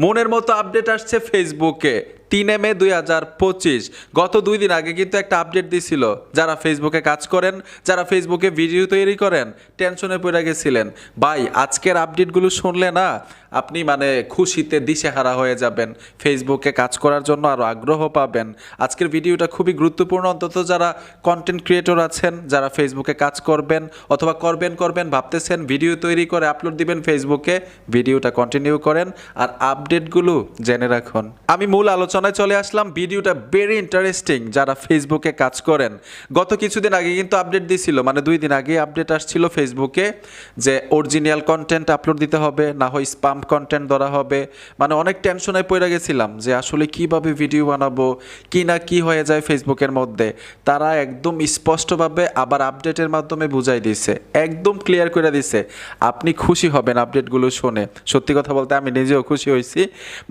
মনের মতো আপডেট আসছে ফেসবুকে তিনে মে দুই হাজার পঁচিশ। গত দুই দিন আগে কিন্তু একটা আপডেট দিছিল, যারা ফেসবুকে কাজ করেন, যারা ফেসবুকে ভিডিও তৈরি করেন, টেনশনে পড়ে গেছিলেন। ভাই, আজকের আপডেটগুলো শুনলে না আপনি মানে খুশিতে দিশেহারা হয়ে যাবেন। ফেসবুকে কাজ করার জন্য আরও আগ্রহ পাবেন। আজকের ভিডিওটা খুবই গুরুত্বপূর্ণ, অন্তত যারা কন্টেন্ট ক্রিয়েটর আছেন, যারা ফেসবুকে কাজ করবেন অথবা করবেন করবেন ভাবতেছেন ভিডিও তৈরি করে আপলোড দিবেন ফেসবুকে ভিডিওটা কন্টিনিউ করেন। আর আপডেটগুলো জেনে রাখুন। আমি মূল আলোচনায় চলে আসলাম। ভিডিওটা ভেরি ইন্টারেস্টিং যারা ফেসবুকে কাজ করেন। গত কিছুদিন আগে কিন্তু আপডেট দিছিল মানে দুই দিন আগে আপডেট আসছিল ফেসবুকে যে অরিজিনাল কন্টেন্ট আপলোড দিতে হবে, না হয় স্পাম কন্টেন্ট ধরা হবে। মানে অনেক টেনশনে পড়ে গেছিলাম যে আসলে কীভাবে ভিডিও বানাবো, কি না কি হয়ে যায় ফেসবুকের মধ্যে। তারা একদম স্পষ্টভাবে আবার আপডেটের মাধ্যমে বুঝাই দিছে, একদম ক্লিয়ার করে দিছে, আপনি খুশি হবেন আপডেটগুলো শুনে। সত্যি কথা বলতে আমি নিজেও খুশি হয়েছি।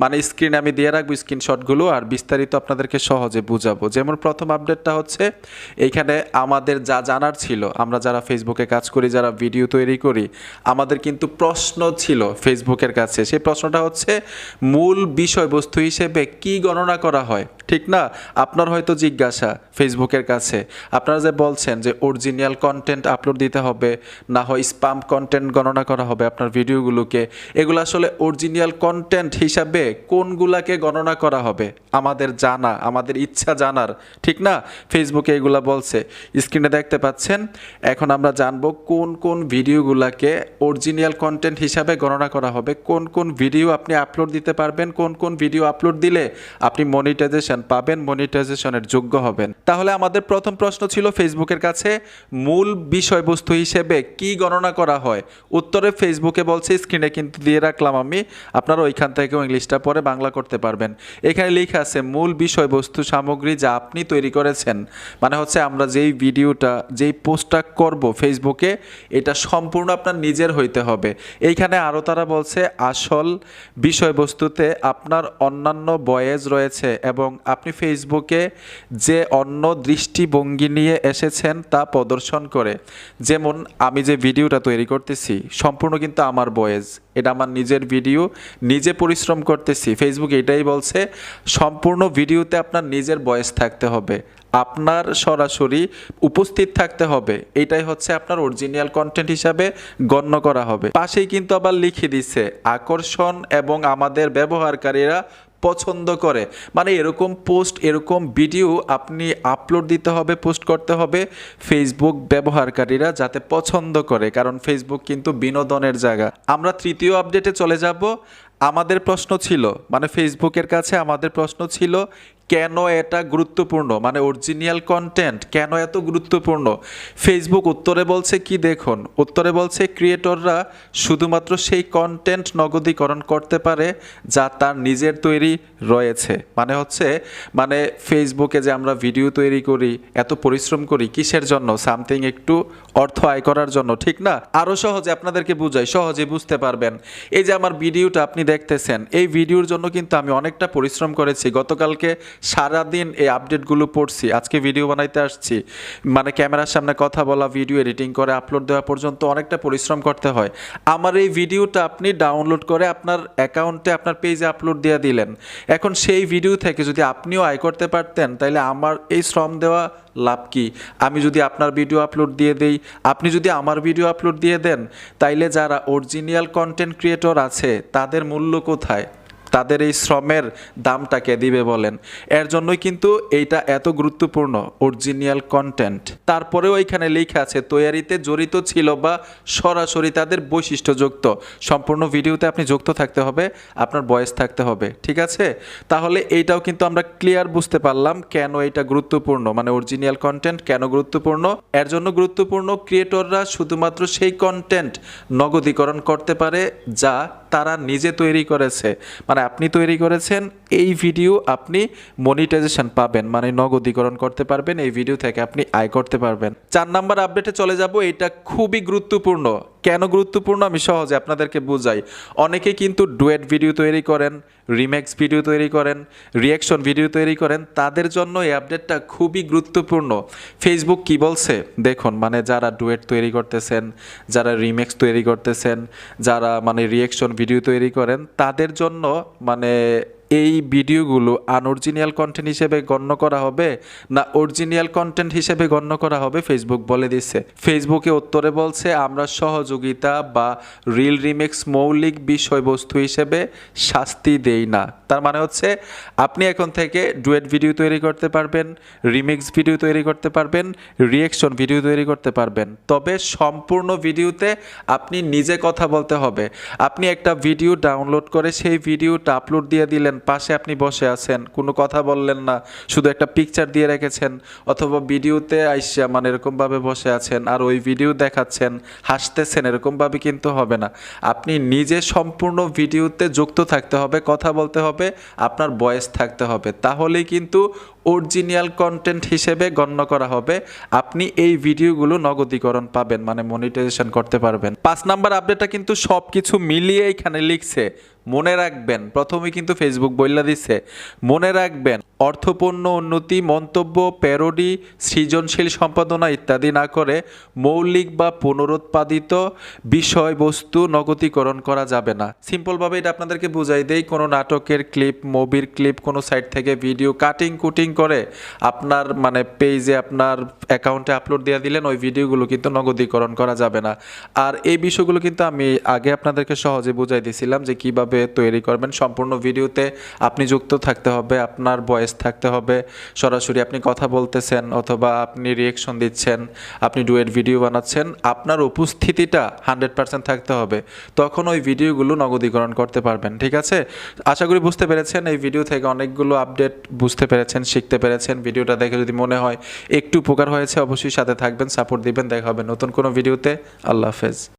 মানে স্ক্রিনে আমি দিয়ে রাখব স্ক্রিনশটগুলো আর বিস্তারিত আপনাদেরকে সহজে বুঝাবো। যেমন প্রথম আপডেটটা হচ্ছে এইখানে আমাদের যা জানার ছিল, আমরা যারা ফেসবুকে কাজ করি, যারা ভিডিও তৈরি করি, আমাদের কিন্তু প্রশ্ন ছিল ফেসবুকের কাছে। সেই প্রশ্নটা হচ্ছে, মূল বিষয়বস্তু হিসেবে কি গণনা করা হয়? ঠিক না? আপনার হয়তো জিজ্ঞাসা ফেসবুকের কাছে। আপনারা যে বলছেন যে অরিজিনাল কন্টেন্ট আপলোড দিতে হবে, না হয় স্পাম কন্টেন্ট গণনা করা হবে আপনার ভিডিওগুলোকে এগুলো আসলে অরিজিনাল কন্টেন্ট হিসাবে কোনগুলাকে গণনা করা হবে? আমাদের জানা, আমাদের ইচ্ছা জানার, ঠিক না? ফেসবুকে এগুলা বলছে। স্ক্রিনে দেখতে পাচ্ছেন, এখন আমরা জানব কোন কোন ভিডিওগুলাকে অরিজিনাল কন্টেন্ট হিসাবে গণনা করা হবে, কোন কোন ভিডিও আপনি আপলোড দিতে পারবেন, কোন কোন ভিডিও আপলোড দিলে আপনি মনিটাইজেশন পাবেন মনিটাইজেশনের যোগ্য হবেন। তাহলে আমাদের প্রথম প্রশ্ন ছিল ফেসবুকের কাছে মূল বিষয়বস্তু হিসেবে কি গণনা করা হয়? উত্তরে ফেসবুকে বলছে স্ক্রিনে কিন্তু দিয়ে রাখলাম আমি, আপনারা ওইখান থেকেও ইংলিশটা পরে বাংলা করতে পারবেন। এখানে লেখা আছে মূল বিষয়বস্তু সামগ্রী যা আপনি তৈরি করেছেন। মানে হচ্ছে আমরা যেই ভিডিওটা, যেই পোস্টটা করব ফেসবুকে এটা সম্পূর্ণ আপনার নিজের হইতে হবে। এইখানে আরও তারা বলছে, আসল বিষয়বস্তুতে আপনার অন্যান্য বয়েজ রয়েছে এবং আপনি ফেসবুকে যে অন্য দৃষ্টিভঙ্গি নিয়ে এসেছেন তা প্রদর্শন করে। যেমন আমি যে ভিডিওটা তৈরি করতেছি, সম্পূর্ণ কিন্তু আমার বয়েজ। এটা আমার নিজের ভিডিও, নিজে পরিশ্রম করতেছি। ফেসবুক এটাই বলছে, সম্পূর্ণ ভিডিওতে আপনার নিজের বয়স থাকতে হবে। আপনার সরাসরি উপস্থিত থাকতে হবে। এটাই হচ্ছে আপনার অরিজিনাল কন্টেন্ট হিসাবে গণ্য করা হবে। পাশেই কিন্তু আবার লিখে দিছে, আকর্ষণ এবং আমাদের ব্যবহারকারীরা পছন্দ করে। মানে এরকম পোস্ট এরকম ভিডিও আপনি আপলোড দিতে হবে পোস্ট করতে হবে ফেসবুক ব্যবহারকারীরা যাতে পছন্দ করে, কারণ ফেসবুক কিন্তু বিনোদনের জায়গা। আমরা তৃতীয় আপডেটে চলে যাব। আমাদের প্রশ্ন ছিল মানে ফেসবুকের কাছে আমাদের প্রশ্ন ছিল কেন এটা গুরুত্বপূর্ণ? মানে অরিজিনাল কন্টেন্ট কেন এত গুরুত্বপূর্ণ? ফেসবুক উত্তরে বলছে কি দেখুন, উত্তরে বলছে ক্রিয়েটররা শুধুমাত্র সেই কন্টেন্ট নগদীকরণ করতে পারে যা তার নিজের তৈরি রয়েছে। মানে হচ্ছে মানে ফেসবুকে যে আমরা ভিডিও তৈরি করি, এত পরিশ্রম করি কিসের জন্য? সামথিং একটু অর্থ আয় করার জন্য, ঠিক না? আরও সহজে আপনাদেরকে বুঝাই সহজে বুঝতে পারবেন। এই যে আমার ভিডিওটা আপনি দেখতেছেন, এই ভিডিওর জন্য কিন্তু আমি অনেকটা পরিশ্রম করেছি। গতকালকে সারাদিন এই আপডেটগুলো পড়ছি, আজকে ভিডিও বানাইতে আসছি। মানে ক্যামেরার সামনে কথা বলা ভিডিও এডিটিং করে আপলোড দেওয়া পর্যন্ত অনেকটা পরিশ্রম করতে হয়। আমার এই ভিডিওটা আপনি ডাউনলোড করে আপনার অ্যাকাউন্টে আপনার পেজে আপলোড দিয়ে দিলেন। এখন সেই ভিডিও থেকে যদি আপনিও আয় করতে পারতেন তাহলে আমার এই শ্রম দেওয়া লাভ কি? আমি যদি আপনার ভিডিও আপলোড দিয়ে দেই, আপনি যদি আমার ভিডিও আপলোড দিয়ে দেন, তাইলে যারা অরিজিনাল কন্টেন্ট ক্রিয়েটর আছে, তাদের মূল্য কোথায়? তাদের এই শ্রমের দামটাকে দিবে বলেন। এর জন্যই কিন্তু এইটা এত গুরুত্বপূর্ণ অরিজিনাল কন্টেন্ট তারপরেও এখানে লেখা আছে, তৈয়ারিতে জড়িত ছিল বা সরাসরি তাদের বৈশিষ্ট্যযুক্ত। সম্পূর্ণ ভিডিওতে আপনি যুক্ত থাকতে হবে, আপনার বয়স থাকতে হবে, ঠিক আছে? তাহলে এইটাও কিন্তু আমরা ক্লিয়ার বুঝতে পারলাম কেন এটা গুরুত্বপূর্ণ মানে অরিজিনাল কন্টেন্ট কেন গুরুত্বপূর্ণ। এর জন্য গুরুত্বপূর্ণ ক্রিয়েটররা শুধুমাত্র সেই কন্টেন্ট নগদীকরণ করতে পারে যা তারা নিজে তৈরি করেছে। মানে আপনি তৈরি করেছেন এই ভিডিও আপনি মনিটাইজেশন পাবেন মানে নগদীকরণ করতে পারবেন, এই ভিডিও থেকে আপনি আয় করতে পারবেন। চার নাম্বার আপডেটে চলে যাব, এটা খুবই গুরুত্বপূর্ণ। কেন গুরুত্বপূর্ণ? আমি সহজে আপনাদেরকে বুঝাই। অনেকে কিন্তু ডুয়েট ভিডিও তৈরি করেন রিমেক্স ভিডিও তৈরি করেন রিয়াকশন ভিডিও তৈরি করেন, তাদের জন্য এই আপডেটটা খুবই গুরুত্বপূর্ণ। ফেসবুক কি বলছে? দেখুন মানে যারা ডুয়েট তৈরি করতেছেন, যারা রিমেক্স তৈরি করতেছেন, যারা মানে রিয়াকশন ভিডিও তৈরি করেন, তাদের জন্য মানে এই ভিডিওগুলো আনঅরিজিনাল কন্টেন্ট হিসেবে গণ্য করা হবে না অরিজিনাল কন্টেন্ট হিসেবে গণ্য করা হবে ফেসবুক বলে দিচ্ছে ফেসবুকে উত্তরে বলছে, আমরা সহযোগিতা বা রিল রিমিক্স মৌলিক বিষয়বস্তু হিসেবে শাস্তি দেই না। তার মানে হচ্ছে, আপনি এখন থেকে ডুয়েট ভিডিও তৈরি করতে পারবেন রিমিক্স ভিডিও তৈরি করতে পারবেন রিয়েকশন ভিডিও তৈরি করতে পারবেন। তবে সম্পূর্ণ ভিডিওতে আপনি নিজে কথা বলতে হবে। আপনি একটা ভিডিও ডাউনলোড করে সেই ভিডিওটা আপলোড দিয়ে দিলেন পাশে আপনি বসে আছেন, কোনো কথা বললেন না, শুধু একটা পিকচার দিয়ে রেখেছেন, অথবা ভিডিওতে আইসা মানে এরকমভাবে বসে আছেন আর ওই ভিডিও দেখাচ্ছেন, হাসতেছেন এরকমভাবে কিন্তু হবে না। আপনি নিজে সম্পূর্ণ ভিডিওতে যুক্ত থাকতে হবে, কথা বলতে হবে, আপনার বয়স থাকতে হবে। তাহলেই কিন্তু অরিজিনাল কন্টেন্ট হিসেবে গণ্য করা হবে। আপনি এই ভিডিওগুলো নগদীকরণ পাবেন মানে মনিটাইজেশন করতে পারবেন। পাঁচ নাম্বার আপডেটটা কিন্তু সব কিছু মিলিয়ে এখানে লিখছে মনে রাখবেন প্রথমে কিন্তু ফেসবুক বইলা দিচ্ছে মনে রাখবেন, অর্থপূর্ণ উন্নতি, মন্তব্য, প্যারোডি, সৃজনশীল সম্পাদনা ইত্যাদি না করে মৌলিক বা পুনরুৎপাদিত বিষয়বস্তু নগদীকরণ করা যাবে না। সিম্পলভাবে এটা আপনাদেরকে বুঝাই দেই, কোনো নাটকের ক্লিপ, মুভির ক্লিপ, কোনো সাইট থেকে ভিডিও কাটিং কুটিং করে আপনার মানে পেজে আপনার অ্যাকাউন্টে আপলোড দিয়ে দিলেন, ওই ভিডিওগুলো কিন্তু নগদীকরণ করা যাবে না। আর এই বিষয়গুলো কিন্তু আমি আগে আপনাদেরকে সহজে বুঝাই দিয়েছিলাম যে কীভাবে তৈরি করবেন। সম্পূর্ণ ভিডিওতে আপনি যুক্ত থাকতে হবে, আপনার ভয়েস থাকতে হবে। সরাসরি আপনি কথা বলতেছেন অথবা আপনি রিয়েকশন দিচ্ছেন, আপনি ডুয়েট ভিডিও বানাচ্ছেন, আপনার উপস্থিতিটা হান্ড্রেড পার্সেন্ট থাকতে হবে। তখন ওই ভিডিওগুলো নগদীকরণ করতে পারবেন, ঠিক আছে? আশা করি বুঝতে পেরেছেন, এই ভিডিও থেকে অনেকগুলো আপডেট বুঝতে পেরেছেন, শিখতে পেরেছেন। ভিডিওটা দেখে যদি মনে হয় একটু উপকার হয়েছে, অবশ্যই সাথে থাকবেন সাপোর্ট দিবেন। দেখা হবে নতুন কোনো ভিডিওতে আল্লাহ হাফেজ।